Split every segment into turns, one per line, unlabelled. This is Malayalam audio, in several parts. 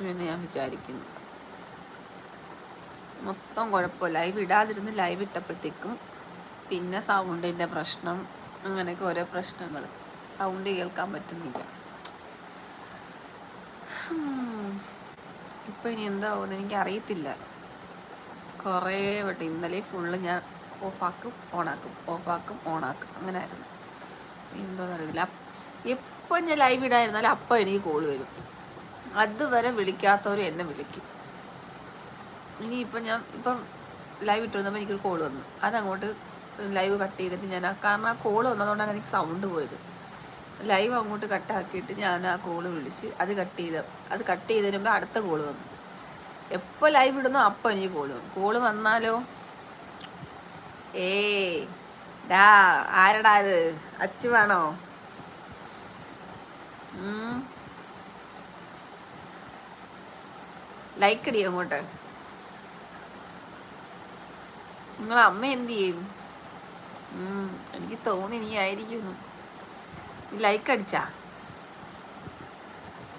എന്ന് ഞാൻ വിചാരിക്കുന്നു. മൊത്തം കുഴപ്പം ലൈവ് ഇടാതിരുന്ന് ലൈവ് ഇട്ടപ്പോഴത്തേക്കും പിന്നെ സൗണ്ടിന്റെ പ്രശ്നം അങ്ങനെയൊക്കെ ഓരോ പ്രശ്നങ്ങൾ സൗണ്ട് കേൾക്കാൻ പറ്റുന്നില്ല. ഇപ്പം ഇനി എന്താവുമെന്ന് എനിക്ക് അറിയത്തില്ല കുറേ വട്ടം. ഇന്നലെ ഫുള്ള് ഞാൻ ഓഫാക്കും ഓണാക്കും ഓഫാക്കും ഓണാക്കും. അങ്ങനെ ആയിരുന്നു എന്തോന്നറിയില്ല. എപ്പോൾ ഞാൻ ലൈവ് ഇടായിരുന്നാലും അപ്പം എനിക്ക് കോൾ വരും. അതുവരെ വിളിക്കാത്തവർ എന്നെ വിളിക്കും. ഇനി ഇനിയിപ്പം ഞാൻ ഇപ്പം ലൈവ് ഇട്ട് വന്നപ്പോൾ എനിക്കൊരു കോൾ വന്നു. അതങ്ങോട്ട് ലൈവ് കട്ട് ചെയ്തിട്ട് ഞാൻ കാരണം ആ കോൾ വന്നതുകൊണ്ടാണ് എനിക്ക് സൗണ്ട് പോയത്. ലൈവ് അങ്ങോട്ട് കട്ടാക്കിയിട്ട് ഞാൻ ആ കോൾ വിളിച്ച് അത് കട്ട് ചെയ്ത അത് കട്ട് ചെയ്തതിന് മുമ്പ് അടുത്ത കോൾ വന്നു. എപ്പോൾ ലൈവ് ഇടുന്നോ അപ്പോൾ എനിക്ക് കോൾ വന്നു. കോൾ വന്നാലോ? ഏ ഡാ ആരടാ ഇത്? അച്ചു ലൈക്ക് അടി അങ്ങോട്ട്. നിങ്ങളെ അമ്മ എന്ത് ചെയ്യും? എനിക്ക് തോന്നി നീ ആയിരിക്കുന്നു. നീ ലൈക്ക് അടിച്ചാ?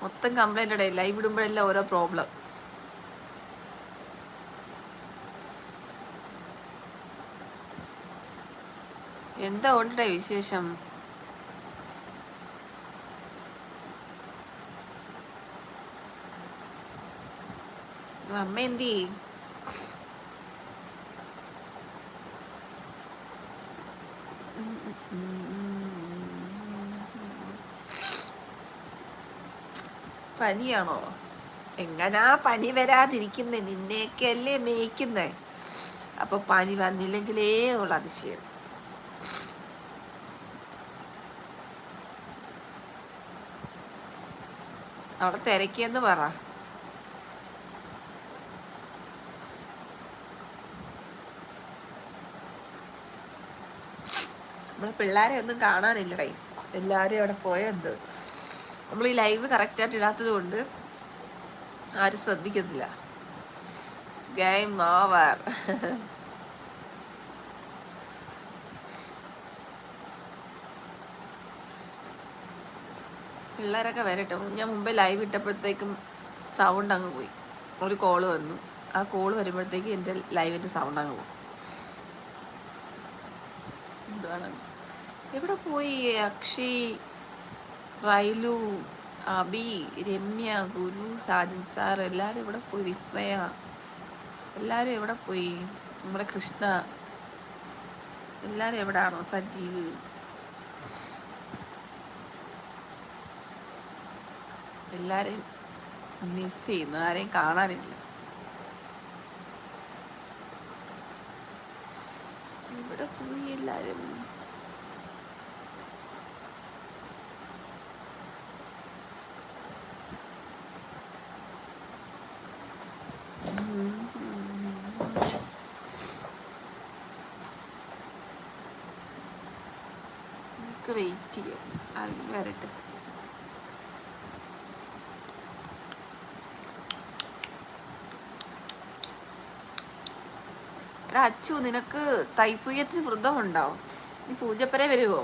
മൊത്തം കംപ്ലൈന്റ് ഇടയിൽ ലൈവ് ഇടുമ്പോഴെല്ലാം ഓരോ പ്രോബ്ലം എന്താ ഉണ്ടേ വിശേഷം? അമ്മ എന്തി പനിയാണോ? എങ്ങനാ പനി വരാതിരിക്കുന്നേ? നിന്നെയൊക്കെ അല്ലേ മേയ്ക്കുന്നേ? അപ്പൊ പനി വന്നില്ലെങ്കിലേ ഉള്ള അതിശയം. അവിടെ തിരക്കിയെന്ന് പറ. നമ്മളെ പിള്ളേരെ ഒന്നും കാണാനില്ലടേ. എല്ലാവരും അവിടെ പോയത് നമ്മൾ ഈ ലൈവ് കറക്റ്റായിട്ട് ഇടാത്തത് കൊണ്ട് ആരും ശ്രദ്ധിക്കത്തില്ല ഗെയിം ഓവർ പിള്ളേരൊക്കെ വരട്ടെ. ഞാൻ മുമ്പേ ലൈവ് ഇട്ടപ്പോഴത്തേക്കും സൗണ്ട് അങ്ങ് പോയി. ഒരു കോൾ വന്നു. ആ കോൾ വരുമ്പോഴത്തേക്ക് എന്റെ ലൈവിന്റെ സൗണ്ട് അങ്ങ് പോകും എന്താണ് എവിടെ പോയി? അക്ഷയ് റൈലു അബി രമ്യ ഗുരു സാജൻ സാർ എല്ലാവരും എവിടെ പോയി? വിസ്മയ. എല്ലാവരും എവിടെ പോയി? നമ്മുടെ കൃഷ്ണ. എല്ലാവരും എവിടാണോ? സജീവ്. എല്ലാരെയും മിസ് ചെയ്യുന്നു. ആരെയും കാണാനില്ല. ഇവിടെ പോയി വെയിറ്റ് ചെയ്യും. അതിന് വരട്ടെ. അച്ചു നിനക്ക് തൈപ്പൂയത്തിന് വ്രതമുണ്ടോ നീ പൂജപ്പരെ വരുവോ?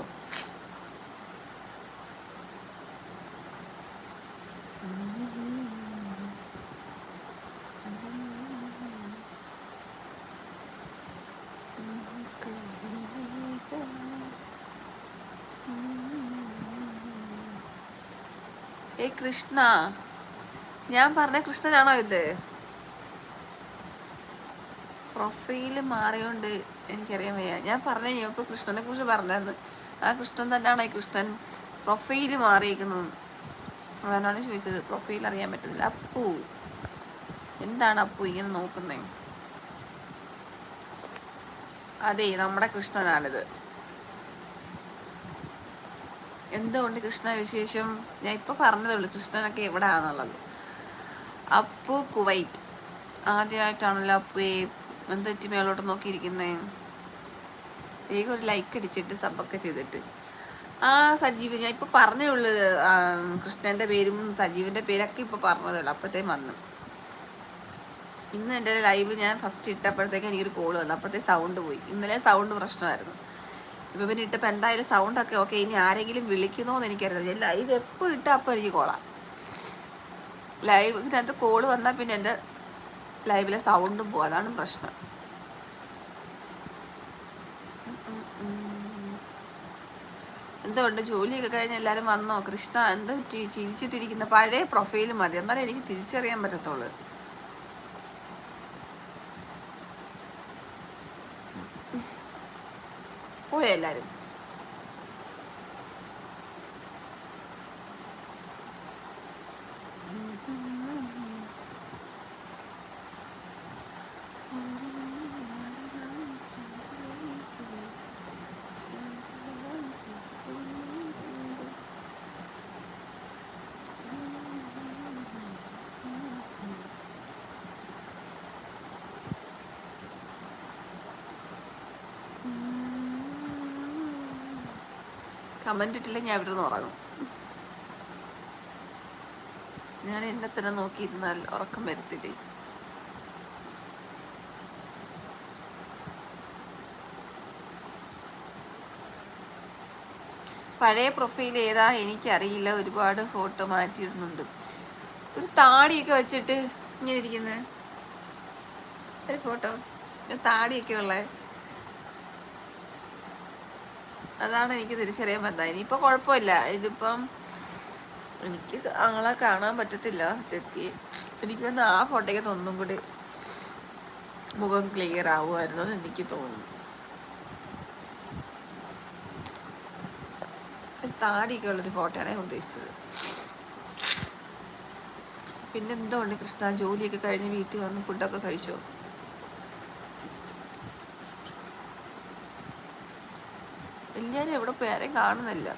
കൃഷ്ണ. ഞാൻ പറഞ്ഞ കൃഷ്ണനാണോ ഇത്? പ്രൊഫൈൽ മാറിയോണ്ട് എനിക്കറിയാൻ വയ്യ. ഞാൻ പറഞ്ഞ ഞാൻ ഇപ്പോൾ കൃഷ്ണനെ കുറിച്ച് പറഞ്ഞായിരുന്നു. ആ കൃഷ്ണൻ തന്നെയാണ് ഈ കൃഷ്ണൻ പ്രൊഫൈൽ മാറിയിരിക്കുന്നത് അതാണ് ചോദിച്ചത്. പ്രൊഫൈൽ അറിയാൻ പറ്റുന്നില്ല. അപ്പു. എന്താണ് അപ്പു ഇങ്ങനെ നോക്കുന്നത് അതെ നമ്മുടെ കൃഷ്ണനാണിത്. എന്തുകൊണ്ട് കൃഷ്ണ വിശേഷം? ഞാൻ ഇപ്പൊ പറഞ്ഞതേ ഉള്ളൂ കൃഷ്ണനൊക്കെ എവിടെയാണെന്നുള്ളത് അപ്പു കുവൈറ്റ്. ആദ്യമായിട്ടാണല്ലോ അപ്പുയെ എന്തെറ്റി മേളോട്ട് നോക്കിയിരിക്കുന്നേ? വേഗം ഒരു ലൈക്ക് അടിച്ചിട്ട് സബൊക്കെ ചെയ്തിട്ട്. ആ സജീവ് ഞാൻ ഇപ്പൊ പറഞ്ഞേ ഉള്ളു കൃഷ്ണന്റെ പേരും സജീവിന്റെ പേരൊക്കെ ഇപ്പൊ പറഞ്ഞതേ ഉള്ളു അപ്പോഴത്തേക്കും വന്നു. ഇന്ന് എന്റെ ലൈവ് ഞാൻ ഫസ്റ്റ് ഇട്ടപ്പോഴത്തേക്കും എനിക്കൊരു കോൾ വന്നു അപ്പോഴത്തെ സൗണ്ട് പോയി. ഇന്നലെ സൗണ്ട് പ്രശ്നമായിരുന്നു. ഇപ്പൊ പിന്നെ ഇട്ടപ്പോൾ എന്തായാലും സൗണ്ട് ഒക്കെ ഓക്കെ ഇനി ആരെങ്കിലും വിളിക്കുന്നോ എന്ന് എനിക്കറിയില്ല ലൈവ് എപ്പോൾ ഇട്ടാൽ അപ്പോൾ എനിക്ക് കോളാം ലൈവ് ഇതിനകത്ത് കോൾ വന്നാൽ പിന്നെ എന്റെ ലൈവിലെ സൗണ്ടും പോകും അതാണ് പ്രശ്നം. എന്തുകൊണ്ട് ജോലിയൊക്കെ കഴിഞ്ഞ് എല്ലാവരും വന്നോ? കൃഷ്ണ എന്ത് ചിരിച്ചിട്ടിരിക്കുന്ന. പഴയ പ്രൊഫൈൽ മതി. എന്നാലേ എനിക്ക് തിരിച്ചറിയാൻ പറ്റത്തുള്ളൂ. പോയോ എല്ലാവരും കമന്റ് ഇട്ടില്ലെങ്കിൽ ഞാൻ ഇവിടെ നിന്ന് ഉറങ്ങും. ഞാൻ എന്നെ തന്നെ നോക്കിയിരുന്നാൽ ഉറക്കം വരത്തില്ലേ? പഴയ പ്രൊഫൈൽ ഏതാ എനിക്കറിയില്ല ഒരുപാട് ഫോട്ടോ മാറ്റിയിടുന്നുണ്ട്. ഒരു താടിയൊക്കെ വെച്ചിട്ട് ഇങ്ങനെ ഇരിക്കുന്നത് ഫോട്ടോ താടിയൊക്കെ ഉള്ളത് അതാണ് എനിക്ക് തിരിച്ചറിയാൻ പറ്റുന്നത് ഇനിയിപ്പോൾ കുഴപ്പമില്ല. ഇതിപ്പം എനിക്ക് അങ്ങളെ കാണാൻ പറ്റത്തില്ല തെറ്റി. എനിക്ക് വന്ന് ആ ഫോട്ടോയ്ക്ക് ഒന്നും കൂടി മുഖം ക്ലിയർ ആവുമായിരുന്നു എന്ന് എനിക്ക് തോന്നുന്നു. താടിയൊക്കെ ഉള്ളൊരു ഫോട്ടോയാണ് ഞാൻ ഉദ്ദേശിച്ചത്. പിന്നെ എന്തുകൊണ്ട് കൃഷ്ണ? ജോലിയൊക്കെ കഴിഞ്ഞ് വീട്ടിൽ വന്ന് ഫുഡൊക്കെ കഴിച്ചോ? എല്ലാവരും എവിടെ പേരെയും കാണുന്നില്ല.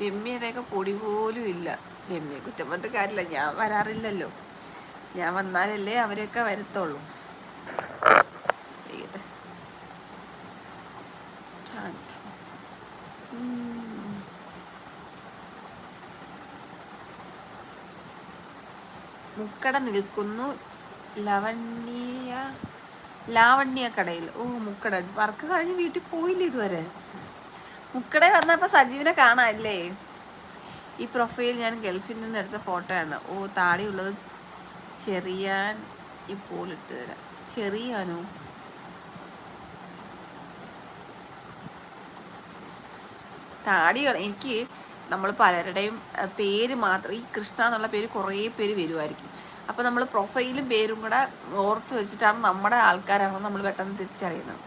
രമ്യയുടെയൊക്കെ പൊടി പോലും ഇല്ല. രമ്യ കുറ്റം പറഞ്ഞിട്ട് കാര്യമില്ല. ഞാൻ വരാറില്ലല്ലോ. ഞാൻ വന്നാലല്ലേ അവരെയൊക്കെ വരത്തുള്ളൂ. മുക്കട നിൽക്കുന്നു. ലവണ്യ ലാവണ്യ കടയിൽ. ഓ മുക്കട. വർക്ക് കഴിഞ്ഞ് വീട്ടിൽ പോയില്ല ഇതുവരെ? മുക്കട വന്നപ്പോ സജീവിനെ കാണാല്ലേ ഈ പ്രൊഫൈൽ ഞാൻ ഗൾഫിൽ നിന്ന് എടുത്ത ഫോട്ടോയാണ് ഓ താടി താടിയുള്ളത് ചെറിയാൻ ഇപ്പോൾ ഇട്ട് തരാം. ചെറിയാനോ? താടി എനിക്ക് നമ്മൾ പലരുടെയും പേര് മാത്രം ഈ കൃഷ്ണ എന്നുള്ള പേര് കുറേ പേര് വരുമായിരിക്കും അപ്പോൾ നമ്മൾ പ്രൊഫൈലും പേരും കൂടെ ഓർത്ത് വെച്ചിട്ടാണ് നമ്മുടെ ആൾക്കാരാണെന്ന് നമ്മൾ പെട്ടെന്ന് തിരിച്ചറിയുന്നത്.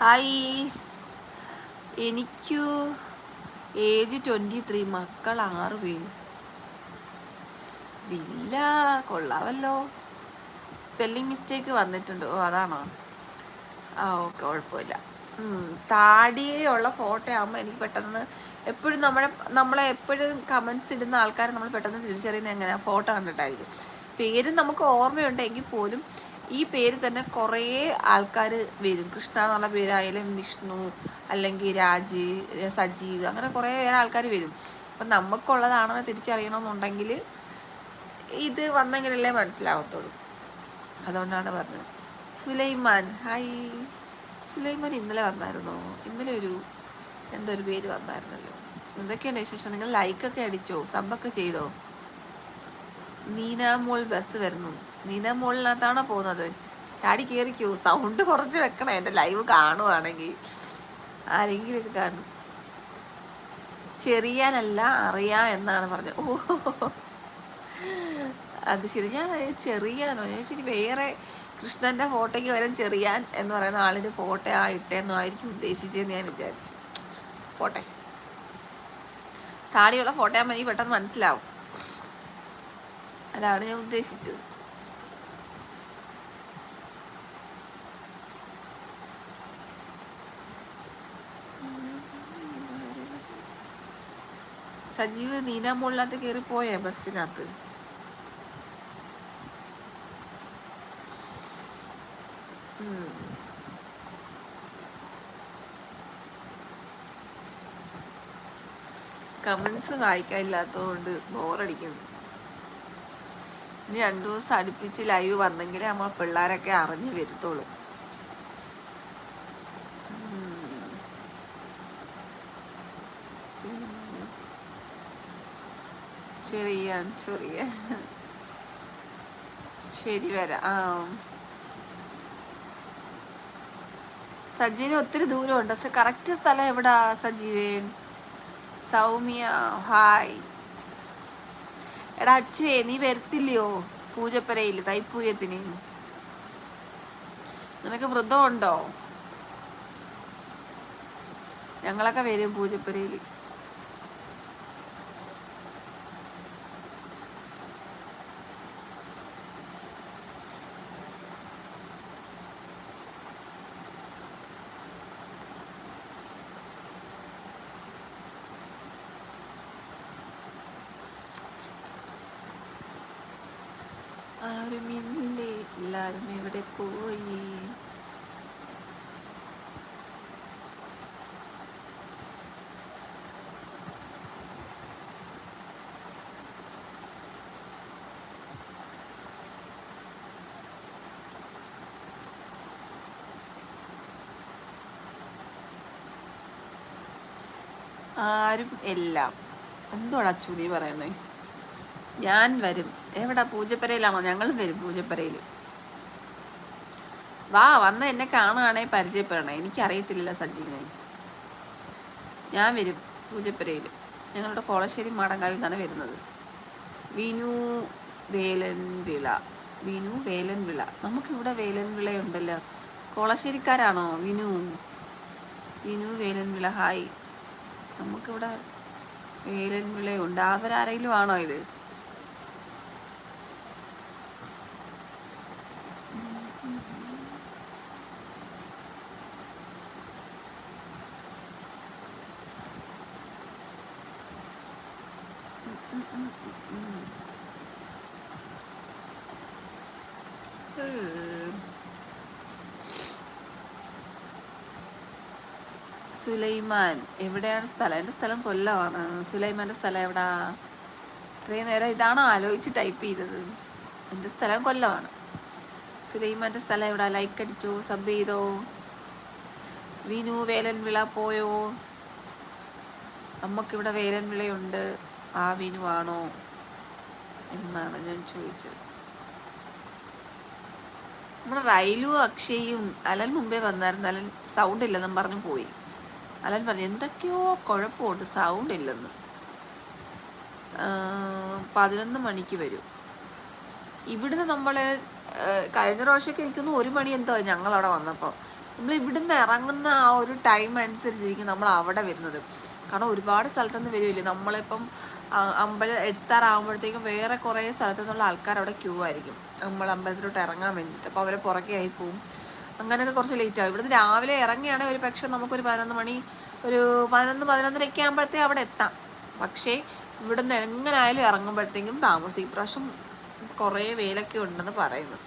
ഹായ് എനിക്കു ഏജ് ട്വന്റി ത്രീ മക്കൾ ആറ് പേര്. വില്ല കൊള്ളാവല്ലോ. സ്പെല്ലിംഗ് മിസ്റ്റേക്ക് വന്നിട്ടുണ്ട്. ഓ അതാണോ? ആ ഓക്കെ കുഴപ്പമില്ല. താടിയുള്ള ഫോട്ടോ ആകുമ്പോൾ എനിക്ക് പെട്ടെന്ന് എപ്പോഴും നമ്മളെ നമ്മളെ എപ്പോഴും കമൻസ് ഇടുന്ന ആൾക്കാരെ നമ്മൾ പെട്ടെന്ന് തിരിച്ചറിയുന്ന എങ്ങനെയാണ് ഫോട്ടോ കണ്ടിട്ടായിരിക്കും. പേര് നമുക്ക് ഓർമ്മയുണ്ടെങ്കിൽ പോലും ഈ പേര് തന്നെ കുറേ ആൾക്കാർ വരും. കൃഷ്ണ എന്നുള്ള പേരായാലും വിഷ്ണു അല്ലെങ്കിൽ രാജ് സജീവ് അങ്ങനെ കുറേ ആൾക്കാർ വരും. അപ്പം നമുക്കുള്ളതാണെന്ന് തിരിച്ചറിയണമെന്നുണ്ടെങ്കിൽ ഇത് വന്നെങ്കിലല്ലേ മനസ്സിലാവത്തുള്ളൂ. അതുകൊണ്ടാണ് പറഞ്ഞത്. സുലൈമാൻ ഹായ്. സുലൈമാൻ ഇന്നലെ വന്നായിരുന്നോ? ഇന്നലെ ഒരു എന്തോ ഒരു പേര് വന്നായിരുന്നല്ലോ. എന്തൊക്കെയുണ്ട് വിശേഷം? നിങ്ങൾ ലൈക്കൊക്കെ അടിച്ചോ? സബൊക്കെ ചെയ്തോ? നീനാമോൾ ബസ് വരുന്നു. നീനാമോളിനകത്താണോ പോകുന്നത്? ചാടി കയറിക്കൂ സൗണ്ട് കുറച്ച് വെക്കണേ. എന്റെ ലൈവ് കാണുവാണെങ്കിൽ ആരെങ്കിലും ഇത് കാണും. ചെറിയാനല്ല അറിയാ എന്നാണ് പറഞ്ഞത്. ഓ അത് ശരി. ഞാൻ ചെറിയാനോ? ഞാൻ ശരി വേറെ കൃഷ്ണന്റെ ഫോട്ടോയ്ക്ക് വരാൻ ചെറിയാൻ എന്ന് പറയുന്ന ആളിന്റെ ഫോട്ടോ ആ ഇട്ടേന്നോ ആയിരിക്കും ഉദ്ദേശിച്ചതെന്ന് ഞാൻ വിചാരിച്ചു. പോട്ടെ. താടിയുള്ള ഫോട്ടോ ആകുമ്പോൾ എനിക്ക് പെട്ടെന്ന് മനസ്സിലാവും. അതാണ് ഞാൻ ഉദ്ദേശിച്ചത്. സജീവ് നീന കയറി പോയേ ബസ്സിനകത്ത്? ഉം. കമന്റ്സ് വായിക്കാനില്ലാത്തതുകൊണ്ട് ബോറടിക്കുന്നു. ഇനി രണ്ടു ദിവസം അടുപ്പിച്ച് ലൈവ് വന്നെങ്കിലേ അമ്മ പിള്ളേരൊക്കെ അറിഞ്ഞു വരുത്തുള്ളൂ. ചെറിയാൻ ചെറിയ. ശരി വരാം. ആ. സജീവിന് ഒത്തിരി ദൂരമുണ്ട്. പക്ഷെ കറക്റ്റ് സ്ഥലം എവിടാ സജീവൻ സൗമ്യ ഹായ് എടാ അച്ചുവേ നീ വരത്തില്ലയോ? പൂജപ്പരയിൽ തൈപ്പൂയത്തിന് നിനക്ക് വ്രതമുണ്ടോ? ഞങ്ങളൊക്കെ വരും പൂജപ്പരയിൽ. ആരും ഇന്നില്ലേ എല്ലാരും എവിടെ പോയി? ആരും എല്ലാം. എന്തുവാണ് അച്ചു നീ പറയുന്നത് ഞാൻ വരും. എവിടെ? പൂജപ്പരയിലാണോ ഞങ്ങളും വരും പൂജപ്പരയിൽ വാ വന്ന് എന്നെ കാണുകയാണെങ്കിൽ പരിചയപ്പെടണേ. എനിക്കറിയത്തില്ല സഞ്ജീവിനെ. ഞാൻ വരും പൂജപ്പരയിൽ ഞങ്ങളുടെ കോളശ്ശേരി മാടങ്കാവിൽ നിന്നാണ് വരുന്നത്. വിനു വേലൻ വിള. വിനു വേലൻ വേലൻവിള നമുക്കിവിടെ വേലൻവിളയുണ്ടല്ലോ കോളശ്ശേരിക്കാരാണോ? വിനു. വിനു വേലൻ വിള. ഹായ്. നമുക്കിവിടെ വേലൻവിളയുണ്ട് ആദരാരെങ്കിലും ആണോ ഇത്? സുലൈമാൻ എവിടെയാണ് സ്ഥലം? എന്റെ സ്ഥലം കൊല്ലമാണ്. സുലൈമാന്റെ സ്ഥലം എവിടാ? ഇത്രയും നേരം ഇതാണോ ആലോചിച്ച് ടൈപ്പ് ചെയ്തത്? എന്റെ സ്ഥലം കൊല്ലമാണ്. സുലൈമാന്റെ സ്ഥലം എവിടാ? ലൈക്ക് അടിച്ചോ? സബ് ചെയ്തോ? വിനു വേലൻ വിള പോയോ? നമുക്കിവിടെ വേലൻ വിളയുണ്ട്. ആ വിനു ആണോ എന്നാണ് ഞാൻ ചോദിച്ചത്. നമ്മുടെ റൈലു അക്ഷയും അലൻ മുമ്പേ വന്നായിരുന്നു. അലൻ സൗണ്ട് ഇല്ലെന്നും പറഞ്ഞു പോയി. അലൻ പറഞ്ഞു എന്തൊക്കെയോ കുഴപ്പമുണ്ട് സൗണ്ട് ഇല്ലെന്ന്. പതിനൊന്ന് മണിക്ക് വരും. ഇവിടുന്ന് നമ്മൾ കഴിഞ്ഞ പ്രാവശ്യമൊക്കെ എനിക്കൊന്ന് ഒരു മണി എന്തോ ഞങ്ങളവിടെ വന്നപ്പോൾ നമ്മൾ ഇവിടുന്ന് ഇറങ്ങുന്ന ആ ഒരു ടൈം അനുസരിച്ചിരിക്കും നമ്മൾ അവിടെ വരുന്നത്. കാരണം ഒരുപാട് സ്ഥലത്തുനിന്ന് വരുമില്ലേ നമ്മളിപ്പം അമ്പലം എത്താറാകുമ്പോഴത്തേക്കും വേറെ കുറേ സ്ഥലത്തു നിന്നുള്ള ആൾക്കാർ അവിടെ ക്യൂ ആയിരിക്കും. നമ്മൾ അമ്പലത്തിലോട്ട് ഇറങ്ങാൻ വേണ്ടിയിട്ട്. അപ്പോൾ അവരെ പുറകെ ആയി പോവും. അങ്ങനെയൊക്കെ കുറച്ച് ലേറ്റ് ആവും. ഇവിടുന്ന് രാവിലെ ഇറങ്ങിയാണെങ്കിൽ ഒരു പക്ഷേ നമുക്കൊരു പതിനൊന്ന് മണി ഒരു പതിനൊന്ന് പതിനൊന്നരയൊക്കെ ആകുമ്പോഴത്തേക്ക് അവിടെ എത്താം. പക്ഷേ ഇവിടുന്ന് എങ്ങനായാലും ഇറങ്ങുമ്പോഴത്തേക്കും താമസിക്കും. ഇപ്രാവശ്യം കുറേ വേലൊക്കെ ഉണ്ടെന്ന് പറയുന്നു.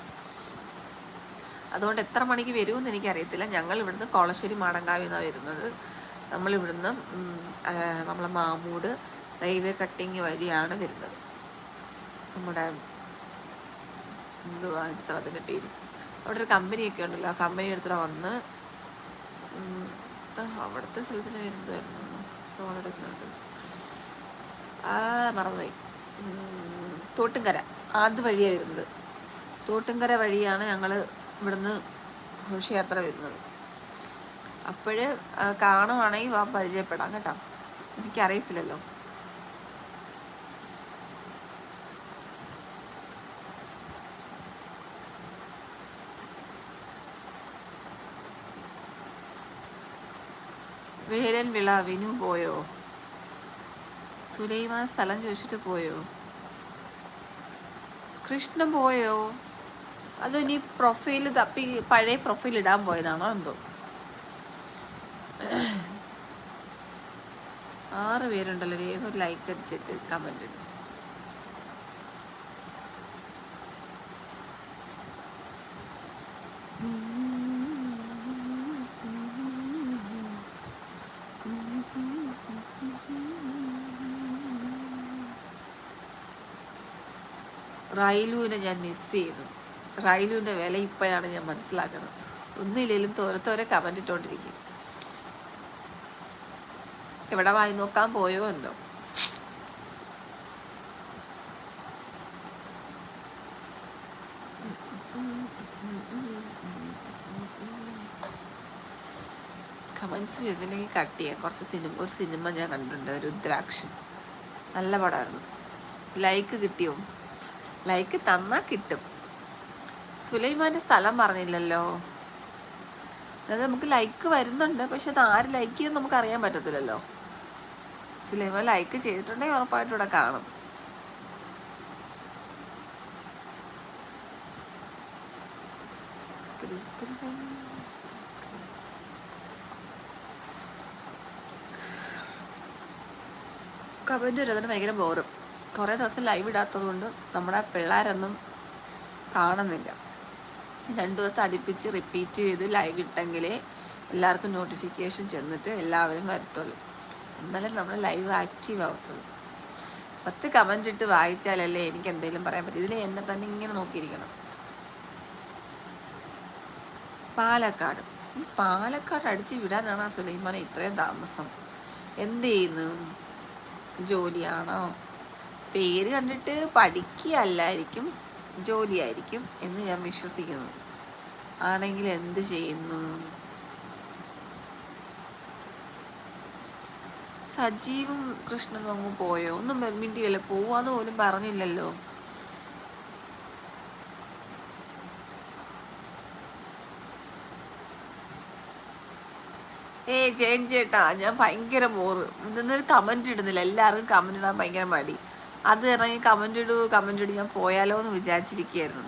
അതുകൊണ്ട് എത്ര മണിക്ക് വരുമെന്ന് എനിക്കറിയത്തില്ല. ഞങ്ങൾ ഇവിടുന്ന് കോളശ്ശേരി മാടങ്കാവിൽ നിന്നാണ് വരുന്നത്. നമ്മളിവിടുന്ന് നമ്മളെ മാമൂട് റെയിൽവേ കട്ടിങ് വഴിയാണ് വരുന്നത്. നമ്മുടെ എന്തുവാ സ്ഥലത്തിന്റെ പേര് അവിടെ ഒരു കമ്പനിയൊക്കെ ഉണ്ടല്ലോ ആ കമ്പനി എടുത്തിട്ട് വന്ന് അവിടുത്തെ സ്ഥലത്തിന് വരുന്നതായിരുന്നു ആ മറന്നുപോയി. തോട്ടുംകര. അത് വഴിയാണ് വരുന്നത്. തോട്ടുംകര വഴിയാണ് ഞങ്ങൾ ഇവിടുന്ന് ഘോഷയാത്ര വരുന്നത്. അപ്പോഴ് കാണുവാണെങ്കിൽ വാ പരിചയപ്പെടാം കേട്ടോ. എനിക്കറിയത്തില്ലല്ലോ. വേരൻ വിള വിനു പോയോ? സുലൈമാൻ സ്ഥലം ചോദിച്ചിട്ട് പോയോ? കൃഷ്ണൻ പോയോ? അതോ ഇനി പ്രൊഫൈൽ തപ്പി പഴയ പ്രൊഫൈൽ ഇടാൻ പോയതാണോ എന്തോ? ആറ് പേരുണ്ടല്ലോ വേഗം ഒരു ലൈക്ക് അടിച്ചിട്ട് കമന്റ് ഇടും. റൈലുവിനെ ഞാൻ മിസ് ചെയ്തു റൈലുവിന്റെ വില ഇപ്പോഴാണ് ഞാൻ മനസ്സിലാക്കുന്നത്. ഒന്നില്ലെങ്കിലും തോരത്തോരെ തോരെ കമന്റ് ഇട്ടുകൊണ്ടിരിക്കും ഇവിടെ വായി നോക്കാൻ പോയോ എന്തോ. കമൻസ് ചെയ്തിട്ടുണ്ടെങ്കിൽ കട്ട് ചെയ്യാം. കുറച്ച് സിനിമ ഒരു സിനിമ ഞാൻ കണ്ടിട്ടുണ്ട് രുദ്രാക്ഷൻ. നല്ല പടമായിരുന്നു. ലൈക്ക് കിട്ടിയോ? ലൈക്ക് തന്നാൽ കിട്ടും. സുലൈമാന്റെ സ്ഥലം പറഞ്ഞില്ലല്ലോ. അതായത് നമുക്ക് ലൈക്ക് വരുന്നുണ്ട് പക്ഷെ അത് ആര് ലൈക്ക് ചെയ്യുമെന്ന് നമുക്ക് അറിയാൻ പറ്റത്തില്ലല്ലോ. സുലൈമാൻ ലൈക്ക് ചെയ്തിട്ടുണ്ടെങ്കിൽ ഉറപ്പായിട്ടും ഇവിടെ കാണും. കമന്റ് വരുന്നതിന് ഭയങ്കര ബോറും. കുറേ ദിവസം ലൈവ് ഇടാത്തത് കൊണ്ട് നമ്മുടെ പിള്ളേരൊന്നും കാണുന്നില്ല. രണ്ട് ദിവസം അടുപ്പിച്ച് റിപ്പീറ്റ് ചെയ്ത് ലൈവ് ഇട്ടെങ്കിലേ എല്ലാവർക്കും നോട്ടിഫിക്കേഷൻ ചെന്നിട്ട് എല്ലാവരും വരത്തുള്ളൂ. എന്നാലേ നമ്മൾ ലൈവ് ആക്റ്റീവ് ആവത്തുള്ളൂ. പത്ത് കമന്റ് ഇട്ട് വായിച്ചാലല്ലേ എനിക്ക് എന്തെങ്കിലും പറയാൻ പറ്റും. ഇതിൽ എന്നെ തന്നെ ഇങ്ങനെ നോക്കിയിരിക്കണം. പാലക്കാട്. ഈ പാലക്കാട് അടിച്ച് വിടാനാണ് ആ സുലൈമാനെ ഇത്രയും താമസം. എന്ത് ചെയ്യുന്നു? ജോലിയാണോ? പേര് കണ്ടിട്ട് പഠിക്കുകയല്ലായിരിക്കും ജോലിയായിരിക്കും എന്ന് ഞാൻ വിശ്വസിക്കുന്നു. ആണെങ്കിൽ എന്ത് ചെയ്യുന്നു? സജീവും കൃഷ്ണനും അങ്ങ് പോയോ? ഒന്നും മിണ്ടിയല്ലോ. പോവാന്ന് പോലും പറഞ്ഞില്ലല്ലോ. ഏയ് ചേഞ്ച് ചേട്ടാ ഞാൻ ഭയങ്കര ബോറ് ഇന്നൊരു കമന്റ് ഇടുന്നില്ല. എല്ലാവർക്കും കമന്റ് ഇടാൻ ഭയങ്കര മടി. അത് ഇറങ്ങി കമന്റ് ഇടൂ കമന്റ് ഇടൂ ഞാൻ പോയാലോ എന്ന് വിചാരിച്ചിരിക്കുകയായിരുന്നു.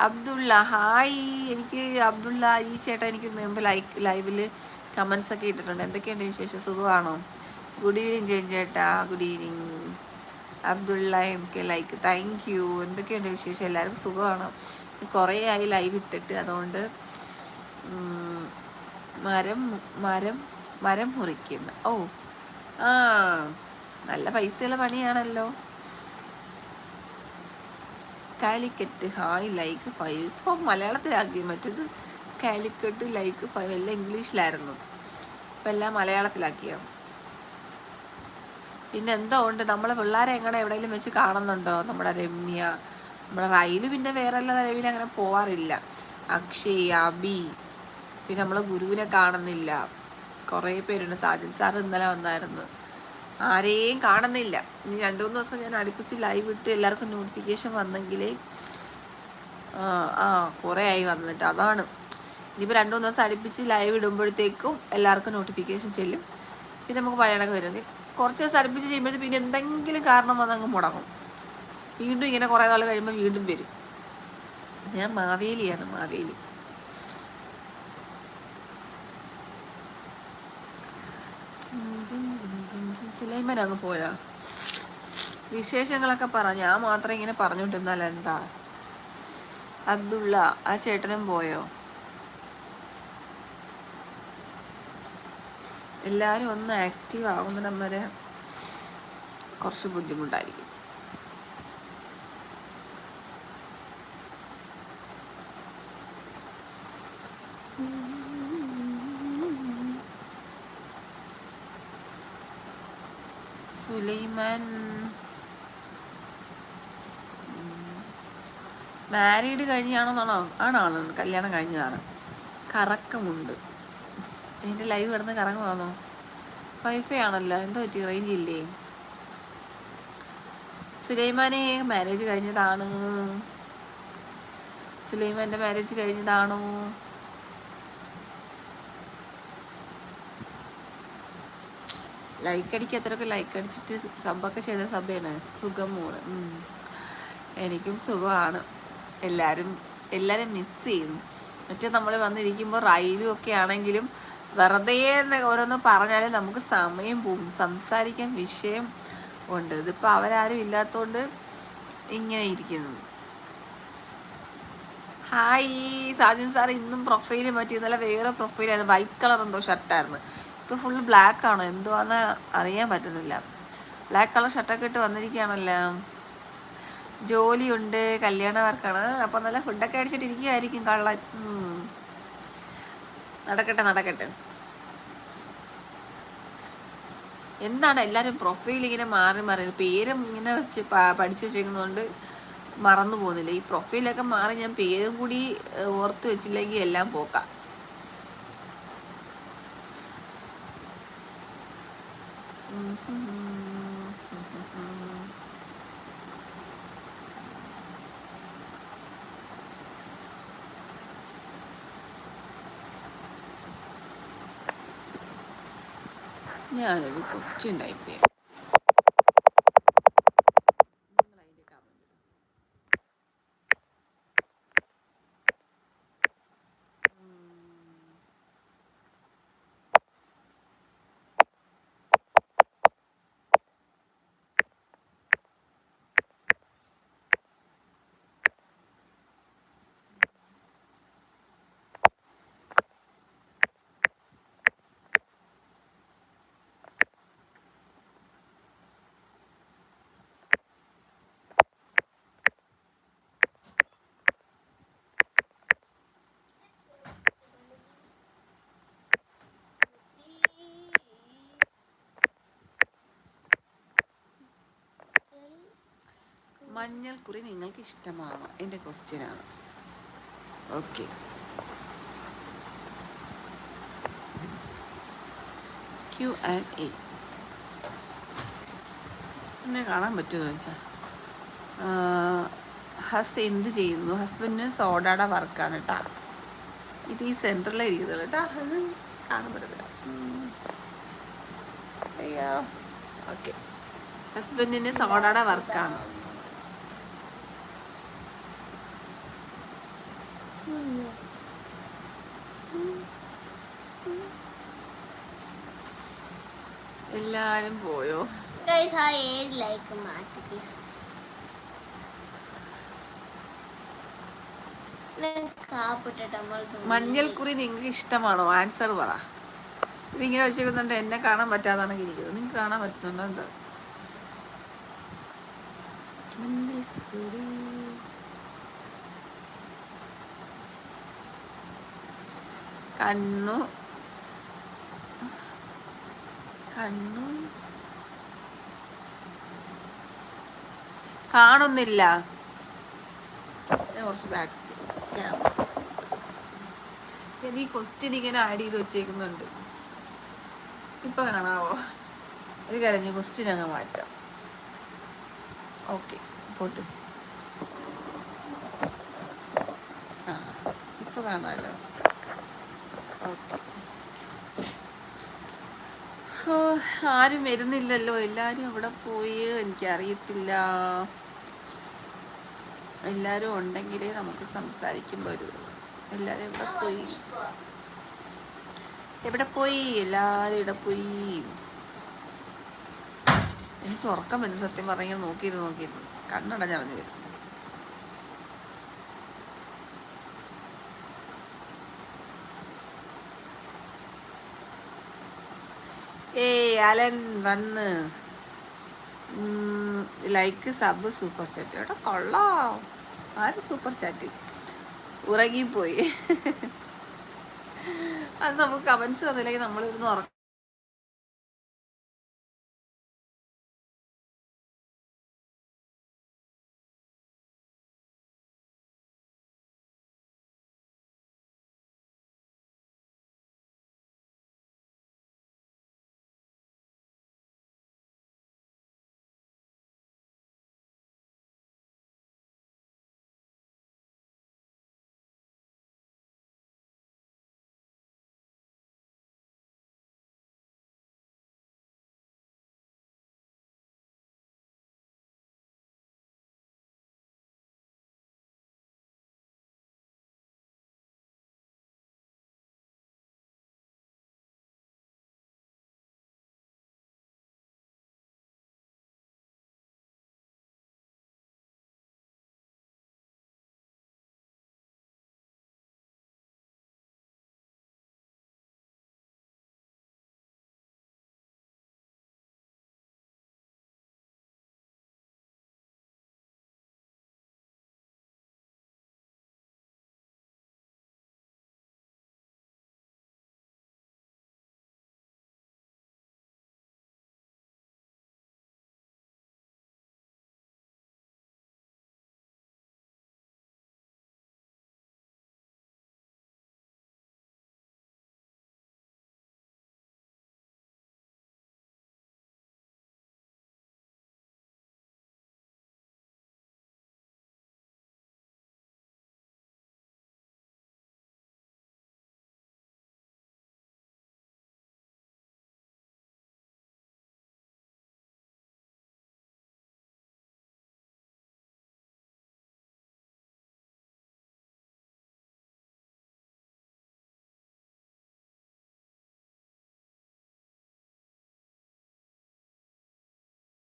അബ്ദുള്ള ഹായ്. എനിക്ക് അബ്ദുള്ള ഈ ചേട്ടാ എനിക്ക് മുമ്പ് ലൈക്ക് ലൈവിൽ കമന്റ്സ് ഒക്കെ ഇട്ടിട്ടുണ്ട്. എന്തൊക്കെയുണ്ട് വിശേഷം? സുഖമാണോ? ഗുഡ് ഈവനിങ് ജയൻ ചേട്ടാ good evening Abdullah M K like thank you എന്തൊക്കെയുണ്ട് വിശേഷം? എല്ലാവർക്കും സുഖമാണ്? കുറേ ആയി ലൈവ് ഇട്ടിട്ട് അതുകൊണ്ട് മരം മരം മരം മുറിക്കുന്ന. ഓ ആ നല്ല പൈസയുള്ള പണിയാണല്ലോ. കാലിക്കറ്റ് ഹായ് ലൈക്ക് ഫൈവ് ഇപ്പോൾ മലയാളത്തിലാക്കി. മറ്റേത് കാലിക്കറ്റ് ലൈക്ക് ഫൈവ് എല്ലാം ഇംഗ്ലീഷിലായിരുന്നു ഇപ്പം എല്ലാം മലയാളത്തിലാക്കിയോ? പിന്നെ എന്തോ ഉണ്ട് നമ്മളെ പിള്ളേരെ എങ്ങനെ എവിടെയെങ്കിലും വെച്ച് കാണുന്നുണ്ടോ? നമ്മുടെ രമ്യ. നമ്മുടെ റൈൽ പിന്നെ വേറെ എല്ലാ നിലവിൽ അങ്ങനെ പോവാറില്ല. അക്ഷയ് അബി. പിന്നെ നമ്മളെ ഗുരുവിനെ കാണുന്നില്ല. കുറേ പേരുണ്ട്. സാജൻ സാർ ഇന്നലെ വന്നായിരുന്നു. ആരെയും കാണുന്നില്ല. ഇനി രണ്ടു മൂന്ന് ദിവസം ഞാൻ അടുപ്പിച്ച് ലൈവ് ഇട്ട് എല്ലാവർക്കും നോട്ടിഫിക്കേഷൻ വന്നെങ്കിലേ ആ കുറേ ആയി വന്നിട്ട് അതാണ്. ഇനിയിപ്പോൾ രണ്ടു മൂന്ന് ദിവസം അടുപ്പിച്ച് ലൈവ് ഇടുമ്പോഴത്തേക്കും എല്ലാവർക്കും നോട്ടിഫിക്കേഷൻ ചെല്ലും. പിന്നെ നമുക്ക് പഴയ കണക്ക് വരും കുറച്ച് ദിവസം അടുപ്പിച്ച് ചെയ്യുമ്പോഴത്തേക്ക് പിന്നെ എന്തെങ്കിലും കാരണം വന്നങ്ങ് മുടങ്ങും. വീണ്ടും ഇങ്ങനെ കുറേ നാൾ കഴിയുമ്പോൾ വീണ്ടും വരും. ഞാൻ മാവേലിയാണ് മാവേലി. സുലൈമാൻ അങ്ങ് പോയാ? വിശേഷങ്ങളൊക്കെ പറ ഞാൻ മാത്രം ഇങ്ങനെ പറഞ്ഞുകൊണ്ടിരുന്നാൽ എന്താ? അബ്ദുള്ള ആ ചേട്ടനും പോയോ? എല്ലാവരും ഒന്ന് ആക്റ്റീവ് ആവുന്നിടം വരെ കുറച്ച് ബുദ്ധിമുട്ടായിരിക്കും. സുലൈമാൻ. മാരീഡ് കഴിഞ്ഞാണെന്നാണോ ആണ് കല്യാണം കഴിഞ്ഞതാണ്. കറക്കമുണ്ട്. എന്റെ ലൈവ് കിടന്ന് കറങ്ങുവാണോ വൈഫൈ ആണല്ലോ. എന്താ പറ്റി? റേഞ്ച് ഇല്ലേ? സുലൈമാനെ മാരേജ് കഴിഞ്ഞതാണ്. സുലൈമാന്റെ മാരേജ് കഴിഞ്ഞതാണോ. ലൈക്ക് അടിക്കാത്തവരൊക്കെ ലൈക്ക് അടിച്ചിട്ട് സബ്ബൊക്കെ ചെയ്ത സഭയാണ്. സുഖം മോൾ. എനിക്കും സുഖമാണ്. എല്ലാവരും എല്ലാവരും മിസ് ചെയ്യുന്നു. മറ്റേ നമ്മൾ വന്നിരിക്കുമ്പോൾ റൈലും ഒക്കെ ആണെങ്കിലും വെറുതെ ഓരോന്ന് പറഞ്ഞാലും നമുക്ക് സമയം പോകും സംസാരിക്കാൻ വിഷയം ഉണ്ട്. ഇതിപ്പോൾ അവരാരും ഇല്ലാത്തതുകൊണ്ട് ഇങ്ങനെ ഇരിക്കുന്നത് ഹായ് സാജൻ സാർ ഇന്നും പ്രൊഫൈൽ മാറ്റി. ഇന്നലെ വേറെ പ്രൊഫൈലായിരുന്നു വൈറ്റ് കളർ എന്തോ ഷർട്ടായിരുന്നു ഇപ്പോൾ ഫുൾ ബ്ലാക്ക് ആണോ? എന്തുവാന്ന് അറിയാൻ പറ്റുന്നില്ല. ബ്ലാക്ക് കളർ ഷർട്ടൊക്കെ ഇട്ട് വന്നിരിക്കുകയാണല്ലോ. ജോലിയുണ്ട് കല്യാണ വർക്കാണ്. അപ്പം നല്ല ഫുഡൊക്കെ അടിച്ചിട്ട് ഇരിക്കുകയായിരിക്കും കള്ളൻ. ഉം. നടക്കട്ടെ നടക്കട്ടെ. എന്താണ് എല്ലാരും പ്രൊഫൈൽ ഇങ്ങനെ മാറി മാറി പേരും ഇങ്ങനെ വെച്ച് പഠിച്ചു വെച്ചേക്കുന്നതുകൊണ്ട് മറന്നു പോകുന്നില്ല. ഈ പ്രൊഫൈലൊക്കെ മാറി ഞാൻ പേരും കൂടി ഓർത്ത് വെച്ചില്ലെങ്കിൽ എല്ലാം പോക്കാം. ഞാനൊരു ക്വസ്റ്റ്യൻ ടൈപ്പ് ചെയ്യാം നിങ്ങൾ മഞ്ഞൾക്കുറി നിങ്ങൾക്ക് ഇഷ്ടമാണോ എന്റെ ക്വസ്റ്റ്യനാണ് ഓക്കെ ക്യു ആൻഡ് എ എന്നെ കാണാൻ പറ്റുമെന്ന് വെച്ചാൽ ഹസ് എന്ത് ചെയ്യുന്നു? ഹസ്ബൻഡിന് സോഡയുടെ വർക്കാണ് കേട്ടാ. ഇത് ഈ സെന്ററിലായിരിക്കുന്നത് കേട്ടോ. അത് കാണാൻ പറ്റത്തില്ല. അയ്യോ. ഓക്കെ ഹസ്ബൻഡിന് സോഡയുടെ വർക്കാണ്. എല്ലാരും പോയോ?
ഗൈസ് ആ ഏഴ് ലൈക്ക് മാറ്റി ഗൈസ്
മഞ്ഞൾക്കുറി നിങ്ങൾക്ക് ഇഷ്ടമാണോ? ആൻസർ പറ. ഇതിങ്ങനെ വെച്ചേക്കുന്നുണ്ട് എന്നെ കാണാൻ പറ്റാതാണ് ഇരിക്കുന്നത് നിങ്ങൾക്ക് കാണാൻ പറ്റുന്നുണ്ടോ? എന്താ? മഞ്ഞൾക്കുറി കണ്ണു. കണ്ണു. കാണുന്നില്ല. കുറച്ച് ബാക്ക് ഈ ക്വസ്റ്റ്യൻ ഇങ്ങനെ ആഡ് ചെയ്ത് വെച്ചേക്കുന്നുണ്ട്. ഇപ്പൊ കാണാവോ? ഒരു കരഞ്ഞ് ക്വസ്റ്റ്യൻ അങ്ങ് മാറ്റാം. ഓക്കെ പോട്ട്. ആ ഇപ്പൊ കാണാമല്ലോ ആരും വരുന്നില്ലല്ലോ. എല്ലാരും എവിടെ പോയി? എനിക്കറിയത്തില്ല. എല്ലാരും ഉണ്ടെങ്കിലേ നമുക്ക് സംസാരിക്കുമ്പോൾ ഒരു എല്ലാരും എവിടെ പോയി? എവിടെ പോയി? എല്ലാരും ഇവിടെ പോയി? എനിക്ക് ഉറക്കം വരുന്നു. സത്യം പറഞ്ഞാൽ നോക്കിയിരുന്നു നോക്കിയിരുന്നു. കണ്ണടഞ്ഞടഞ്ഞു വരും അലൻ വന്ന് ലൈക്ക് സബ് സൂപ്പർ ചാറ്റ് കേട്ടോ കൊള്ളാം. ആര് സൂപ്പർ ചാറ്റ് ഉറങ്ങിപ്പോയി. അത് നമുക്ക് കമൻസ് തന്നില്ലെങ്കിൽ നമ്മളിരുന്ന് ഉറക്കം